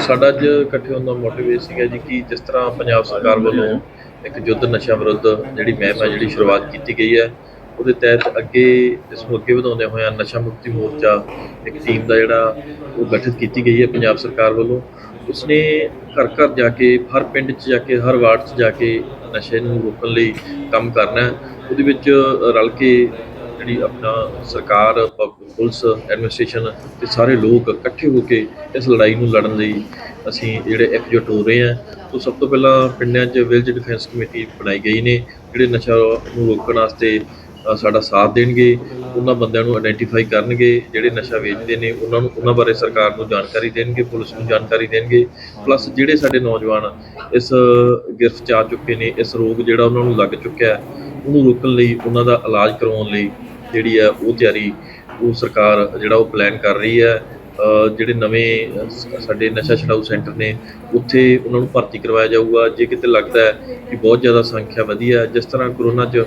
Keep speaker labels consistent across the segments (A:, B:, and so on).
A: ਸਾਡਾ ਅੱਜ ਇਕੱਠੇ ਹੋਣ ਦਾ ਮੋਟਿਵ ਇਹ ਸੀਗਾ ਜੀ ਕਿ ਜਿਸ ਤਰ੍ਹਾਂ ਪੰਜਾਬ ਸਰਕਾਰ ਵੱਲੋਂ ਇੱਕ ਯੁੱਧ ਨਸ਼ਾ ਵਿਰੁੱਧ ਜਿਹੜੀ ਮਹਿਮ ਹੈ, ਜਿਹੜੀ ਸ਼ੁਰੂਆਤ ਕੀਤੀ ਗਈ ਹੈ, ਉਹਦੇ ਤਹਿਤ ਅੱਗੇ ਇਸ ਨੂੰ ਅੱਗੇ ਵਧਾਉਂਦੇ ਹੋਇਆ ਨਸ਼ਾ ਮੁਕਤੀ ਮੋਰਚਾ ਇੱਕ ਟੀਮ ਦਾ ਜਿਹੜਾ ਉਹ ਗਠਿਤ ਕੀਤੀ ਗਈ ਹੈ ਪੰਜਾਬ ਸਰਕਾਰ ਵੱਲੋਂ। ਉਸਨੇ ਘਰ ਘਰ ਜਾ ਕੇ, ਹਰ ਪਿੰਡ 'ਚ ਜਾ ਕੇ, ਹਰ ਵਾਰਡ 'ਚ ਜਾ ਕੇ ਨਸ਼ੇ ਨੂੰ ਰੋਕਣ ਲਈ ਕੰਮ ਕਰਨਾ ਉਹਦੇ ਵਿੱਚ ਰਲ ਕੇ ਜਿਹੜੀ ਆਪਣਾ ਸਰਕਾਰ ਪੁਲਿਸ ਐਡਮਿਨਿਸਟ੍ਰੇਸ਼ਨ ਤੇ ਸਾਰੇ ਲੋਕ ਇਕੱਠੇ ਹੋ ਕੇ ਇਸ ਲੜਾਈ ਨੂੰ ਲੜਨ ਲਈ ਅਸੀਂ ਜਿਹੜੇ ਇਕਜੁੱਟ ਹੋ ਰਹੇ ਹਾਂ। ਤੋਂ ਸਭ ਤੋਂ ਪਹਿਲਾਂ ਪਿੰਡਾਂ 'ਚ ਵਿਲਜ਼ ਡਿਫੈਂਸ ਕਮੇਟੀ ਬਣਾਈ ਗਈ ਨੇ, ਜਿਹੜੇ ਨਸ਼ਾ ਨੂੰ ਰੋਕਣ ਵਾਸਤੇ ਸਾਡਾ ਸਾਥ ਦੇਣਗੇ, ਉਹਨਾਂ ਬੰਦਿਆਂ ਨੂੰ ਆਇਡੈਂਟੀਫਾਈ ਕਰਨਗੇ, ਜਿਹੜੇ ਨਸ਼ਾ ਵੇਚਦੇ ਨੇ, ਉਹਨਾਂ ਨੂੰ, ਉਹਨਾਂ ਬਾਰੇ ਸਰਕਾਰ ਨੂੰ ਜਾਣਕਾਰੀ ਦੇਣਗੇ, ਪੁਲਿਸ ਨੂੰ ਜਾਣਕਾਰੀ ਦੇਣਗੇ। ਪਲੱਸ ਜਿਹੜੇ ਸਾਡੇ ਨੌਜਵਾਨ ਇਸ ਗਿਰਫਤ 'ਚ ਆ ਚੁੱਕੇ ਨੇ, ਇਸ ਰੋਗ ਜਿਹੜਾ ਉਹਨਾਂ ਨੂੰ ਲੱਗ ਚੁੱਕਿਆ ਹੈ ਉਹਨੂੰ ਰੋਕਣ ਲਈ, ਉਹਨਾਂ ਦਾ ਇਲਾਜ ਕਰਵਾਉਣ ਲਈ ਜਿਹੜੀ ਹੈ ਉਹ ਤਿਆਰੀ ਉਹ ਸਰਕਾਰ ਜਿਹੜਾ ਉਹ ਪਲਾਨ ਕਰ ਰਹੀ ਹੈ। ਜਿਹੜੇ ਨਵੇਂ ਸਾਡੇ ਨਸ਼ਾ ਛਡਾਊ ਸੈਂਟਰ ਨੇ, ਉੱਥੇ ਉਹਨਾਂ ਨੂੰ ਭਰਤੀ ਕਰਵਾਇਆ ਜਾਊਗਾ। ਜੇ ਕਿਤੇ ਲੱਗਦਾ ਹੈ ਕਿ ਬਹੁਤ ਜ਼ਿਆਦਾ ਸੰਖਿਆ ਵਧੀ ਹੈ, ਜਿਸ ਤਰ੍ਹਾਂ ਕਰੋਨਾ 'ਚ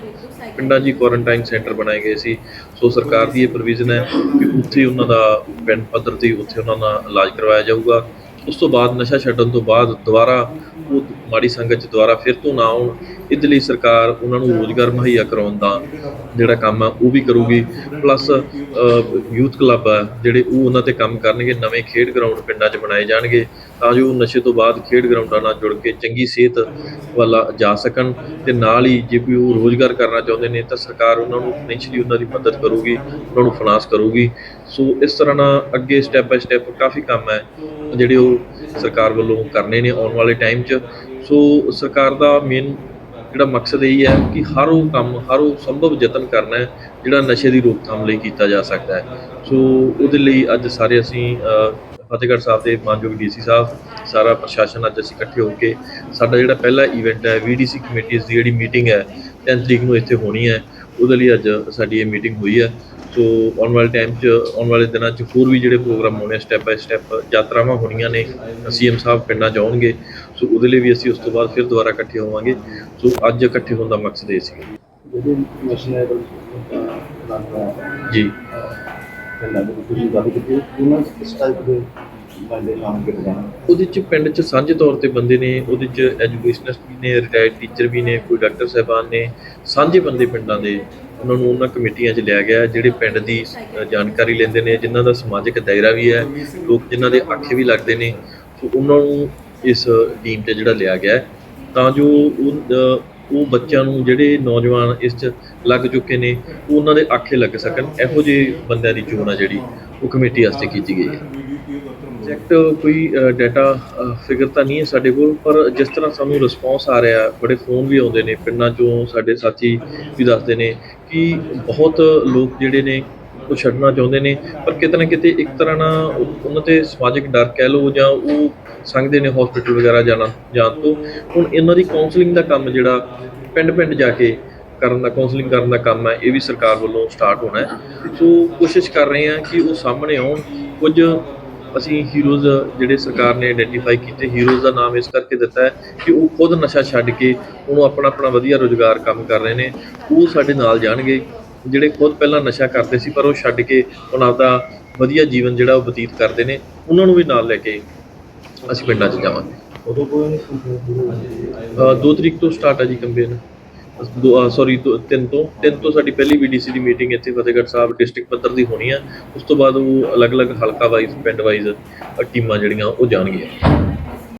A: ਪਿੰਡਾਂ 'ਚ ਹੀ ਕੁਆਰੰਟਾਈਨ ਸੈਂਟਰ ਬਣਾਏ ਗਏ ਸੀ, ਸੋ ਸਰਕਾਰ ਦੀ ਇਹ ਪ੍ਰੋਵੀਜ਼ਨ ਹੈ ਕਿ ਉੱਥੇ ਉਹਨਾਂ ਦਾ ਪਿੰਡ ਪੱਧਰ ਤੇ ਉੱਥੇ ਉਹਨਾਂ ਦਾ ਇਲਾਜ ਕਰਵਾਇਆ ਜਾਊਗਾ। ਉਸ ਤੋਂ ਬਾਅਦ ਨਸ਼ਾ ਛੱਡਣ ਤੋਂ ਬਾਅਦ ਦੁਬਾਰਾ ਉਹ ਮਾੜੀ ਸੰਗਤ 'ਚ ਦੁਬਾਰਾ ਫਿਰ ਤੋਂ ਨਾ ਆਉਣ, ਇਹਦੇ ਲਈ ਸਰਕਾਰ ਉਹਨਾਂ ਨੂੰ ਰੋਜ਼ਗਾਰ ਮੁਹੱਈਆ ਕਰਾਉਣ ਦਾ ਜਿਹੜਾ ਕੰਮ ਆ, ਉਹ ਵੀ ਕਰੂਗੀ। ਪਲੱਸ ਯੂਥ ਕਲੱਬ ਆ, ਜਿਹੜੇ ਉਹ ਉਹਨਾਂ ਤੇ ਕੰਮ ਕਰਨਗੇ, ਨਵੇਂ ਖੇਡ ਗਰਾਊਂਡ ਪਿੰਡਾਂ 'ਚ ਬਣਾਏ ਜਾਣਗੇ। ਤਾਂ ਜੋ ਉਹ ਨਸ਼ੇ ਤੋਂ ਬਾਅਦ ਖੇਡ ਗਰਾਊਂਡਾਂ ਨਾਲ ਜੁੜ ਕੇ ਚੰਗੀ ਸਿਹਤ ਵੱਲ ਜਾ ਸਕਣ ਤੇ ਨਾਲ ਹੀ ਜੇ ਕੋਈ ਉਹ ਰੋਜ਼ਗਾਰ ਕਰਨਾ ਚਾਹੁੰਦੇ ਨੇ ਤਾਂ ਸਰਕਾਰ ਉਹਨਾਂ ਨੂੰ ਫਾਈਨੈਂਸ਼ੀਅਲੀ ਉਹਨਾਂ ਦੀ ਮਦਦ ਕਰੂਗੀ, ਉਹਨਾਂ ਨੂੰ ਫਾਈਨਾਂਸ ਕਰੂਗੀ। ਸੋ ਇਸ ਤਰ੍ਹਾਂ ਨਾਲ ਅੱਗੇ ਸਟੈਪ ਬਾਈ ਸਟੈਪ ਕਾਫੀ ਕੰਮ ਹੈ ਜਿਹੜੇ ਉਹ ਸਰਕਾਰ ਵੱਲੋਂ ਕਰਨੇ ਨੇ ਆਉਣ ਵਾਲੇ ਟਾਈਮ 'ਚ। ਸੋ ਸਰਕਾਰ ਦਾ ਮੇਨ ਜਿਹੜਾ ਮਕਸਦ ਇਹ ਹੈ ਕਿ ਹਰ ਉਹ ਕੰਮ, ਹਰ ਉਹ ਸੰਭਵ ਯਤਨ ਕਰਨਾ ਹੈ ਜਿਹੜਾ ਨਸ਼ੇ ਦੀ ਰੋਕਥਾਮ ਲਈ ਕੀਤਾ ਜਾ ਸਕਦਾ ਹੈ। ਸੋ ਉਹਦੇ ਲਈ ਅੱਜ ਸਾਰੇ ਅਸੀਂ ਫਤਿਹਗੜ੍ਹ ਸਾਹਿਬ ਦੇ ਮਾਨਯੋਗ ਡੀਸੀ ਸਾਹਿਬ ਸਾਰਾ ਪ੍ਰਸ਼ਾਸਨ ਅੱਜ ਅਸੀਂ ਇਕੱਠੇ ਹੋ ਕੇ ਸਾਡਾ ਜਿਹੜਾ ਪਹਿਲਾ ਇਵੈਂਟ ਹੈ ਵੀਡੀਸੀ ਕਮੇਟੀਜ਼ ਦੀ ਜਿਹੜੀ ਮੀਟਿੰਗ ਹੈ 10 ਤਰੀਕ ਨੂੰ ਇੱਥੇ ਹੋਣੀ ਹੈ। ਉਹਦੇ ਲਈ ਅੱਜ ਸਾਡੀ ਇਹ ਮੀਟਿੰਗ ਹੋਈ ਹੈ। ਸੋ ਆਉਣ ਵਾਲੇ ਟਾਈਮ 'ਚ ਆਉਣ ਵਾਲੇ ਦਿਨਾਂ 'ਚ ਹੋਰ ਵੀ ਜਿਹੜੇ ਪ੍ਰੋਗਰਾਮ ਹੋਣੇ ਸਟੈਪ ਬਾਈ ਸਟੈਪ ਯਾਤਰਾਵਾਂ ਹੋਣੀਆਂ ਨੇ ਸੀਐਮ ਸਾਹਿਬ ਪਿੰਡਾਂ ਆਉਣਗੇ। ਸੋ ਉਹਦੇ ਲਈ ਵੀ ਅਸੀਂ ਉਸ ਤੋਂ ਬਾਅਦ ਫਿਰ ਦੁਬਾਰਾ ਇਕੱਠੇ ਹੋਵਾਂਗੇ। ਸੋ ਅੱਜ ਇਕੱਠੇ ਹੋਣ ਦਾ ਮਕਸਦ ਇਹ ਸੀ ਜੀ।
B: ਪਿੰਡਾਂ ਦੇ ਵਿੱਚ ਤੁਸੀਂ ਗੱਲ ਕੀਤੀ, ਉਹਨਾਂ ਇਸ ਟਾਈਪ ਦੇ ਬੰਦੇ ਕੰਮ ਕਰਦੇ ਜਾਣਾ?
A: ਉਹਦੇ 'ਚ ਪਿੰਡ 'ਚ ਸਾਂਝੇ ਤੌਰ ਤੇ ਬੰਦੇ ਨੇ, ਉਹਦੇ 'ਚ ਐਜੂਕੇਸ਼ਨਿਸਟ ਵੀ ਨੇ ਰਿਟਾਇਰਡ ਟੀਚਰ ਵੀ ਨੇ, ਕੋਈ ਡਾਕਟਰ ਸਾਹਿਬਾਨ ਨੇ, ਸਾਂਝੇ ਬੰਦੇ ਪਿੰਡਾਂ ਦੇ, ਉਹਨਾਂ ਨੂੰ ਉਹਨਾਂ ਕਮੇਟੀਆਂ 'ਚ ਲਿਆ ਗਿਆ, ਜਿਹੜੇ ਪਿੰਡ ਦੀ ਜਾਣਕਾਰੀ ਲੈਂਦੇ ਨੇ, ਜਿਨ੍ਹਾਂ ਦਾ ਸਮਾਜਿਕ ਦਾਇਰਾ ਵੀ ਹੈ, ਲੋਕ ਜਿਨ੍ਹਾਂ ਦੇ ਆਖੇ ਵੀ ਲੱਗਦੇ ਨੇ ਸੋ ਉਹਨਾਂ ਨੂੰ ਇਸ ਟੀਮ 'ਤੇ ਜਿਹੜਾ ਲਿਆ ਗਿਆ ਤਾਂ ਜੋ ਉਹ ਬੱਚਿਆਂ ਨੂੰ ਜਿਹੜੇ ਨੌਜਵਾਨ ਇਸ 'ਚ ਲੱਗ ਚੁੱਕੇ ਨੇ, ਉਹ ਉਹਨਾਂ ਦੇ ਆਖੇ ਲੱਗ ਸਕਣ। ਇਹੋ ਜਿਹੇ ਬੰਦਿਆਂ ਦੀ ਚੋਣ ਆ ਜਿਹੜੀ ਉਹ ਕਮੇਟੀ ਵਾਸਤੇ ਕੀਤੀ ਗਈ ਹੈ। ਐਗਜ਼ੈਕਟ ਕੋਈ ਡਾਟਾ ਫਿਗਰ ਤਾਂ ਨਹੀਂ ਹੈ ਸਾਡੇ ਕੋਲ, ਪਰ ਜਿਸ ਤਰ੍ਹਾਂ ਸਾਨੂੰ ਰਿਸਪੌਂਸ ਆ ਰਿਹਾ, ਬੜੇ ਫੋਨ ਵੀ ਆਉਂਦੇ ਨੇ, ਪਿੰਡਾਂ ਚੋਂ ਸਾਡੇ ਸਾਥੀ ਵੀ ਦੱਸਦੇ ਨੇ ਕਿ ਬਹੁਤ ਲੋਕ ਜਿਹੜੇ ਨੇ ਉਹ ਛੱਡਣਾ ਚਾਹੁੰਦੇ ਨੇ, ਪਰ ਕਿਤੇ ਨਾ ਕਿਤੇ ਇੱਕ ਤਰ੍ਹਾਂ ਨਾਲ ਉਹਨਾਂ ਤੇ ਸਮਾਜਿਕ ਡਰ ਕਹਿ ਲਓ ਜਾਂ ਉਹ ਸੰਗਦੇ ਨੇ ਹਸਪੀਟਲ ਵਗੈਰਾ ਜਾਣਾ, ਜਾਣ ਤੋਂ। ਹੁਣ ਇਹਨਾਂ ਦੀ ਕਾਉਂਸਲਿੰਗ ਦਾ ਕੰਮ ਜਿਹੜਾ ਪਿੰਡ ਪਿੰਡ ਜਾ ਕੇ ਕਰਨ ਦਾ ਕਾਉਂਸਲਿੰਗ ਕਰਨ ਦਾ ਕੰਮ ਹੈ, ਇਹ ਵੀ ਸਰਕਾਰ ਵੱਲੋਂ ਸਟਾਰਟ ਹੋਣਾ ਹੈ। ਸੋ ਕੋਸ਼ਿਸ਼ ਕਰ ਰਹੇ ਹਾਂ ਕਿ ਉਹ ਸਾਹਮਣੇ ਆਉਣ। ਕੁਝ ਅਸੀਂ ਹੀਰੋਜ਼ ਜਿਹੜੇ ਸਰਕਾਰ ਨੇ ਆਇਡੈਂਟੀਫਾਈ ਕੀਤੇ ਹੀਰੋਜ਼ ਦਾ ਨਾਮ ਇਸ ਕਰਕੇ ਦਿੱਤਾ ਹੈ ਕਿ ਉਹ ਖੁਦ ਨਸ਼ਾ ਛੱਡ ਕੇ ਉਹਨੂੰ ਆਪਣਾ ਆਪਣਾ ਵਧੀਆ ਰੋਜ਼ਗਾਰ ਕੰਮ ਕਰ ਰਹੇ ਨੇ। ਉਹ ਸਾਡੇ ਨਾਲ ਜਾਣਗੇ। ਜਿਹੜੇ ਖੁਦ ਪਹਿਲਾਂ ਨਸ਼ਾ ਕਰਦੇ ਸੀ ਪਰ ਉਹ ਛੱਡ ਕੇ ਹੁਣ ਆਪਦਾ ਵਧੀਆ ਜੀਵਨ ਜਿਹੜਾ ਉਹ ਬਤੀਤ ਕਰਦੇ ਨੇ ਉਹਨਾਂ ਨੂੰ ਵੀ ਨਾਲ ਲੈ ਕੇ ਅਸੀਂ ਪਿੰਡਾਂ 'ਚ ਜਾਵਾਂਗੇ।
B: ਉਦੋਂ ਕੋਈ
A: ਦੋ ਤਰੀਕ ਤੋਂ ਸਟਾਰਟ ਹੈ ਜੀ ਕੰਪੇਨ ਦੋ ਸੌਰੀ ਤਿੰਨ ਤੋਂ। ਤਿੰਨ ਤੋਂ ਸਾਡੀ ਪਹਿਲੀ ਵੀਡੀਸੀ ਦੀ ਮੀਟਿੰਗ ਇੱਥੇ ਫਤਿਹਗੜ੍ਹ ਸਾਹਿਬ ਡਿਸਟ੍ਰਿਕਟ ਪੱਧਰ ਦੀ ਹੋਣੀ ਹੈ ਉਸ ਤੋਂ ਬਾਅਦ ਉਹ ਅਲੱਗ-ਅਲੱਗ ਹਲਕਾ ਵਾਈਜ਼ ਪਿੰਡ ਵਾਈਜ਼ ਟੀਮਾਂ ਜਿਹੜੀਆਂ ਉਹ ਜਾਣਗੀਆਂ।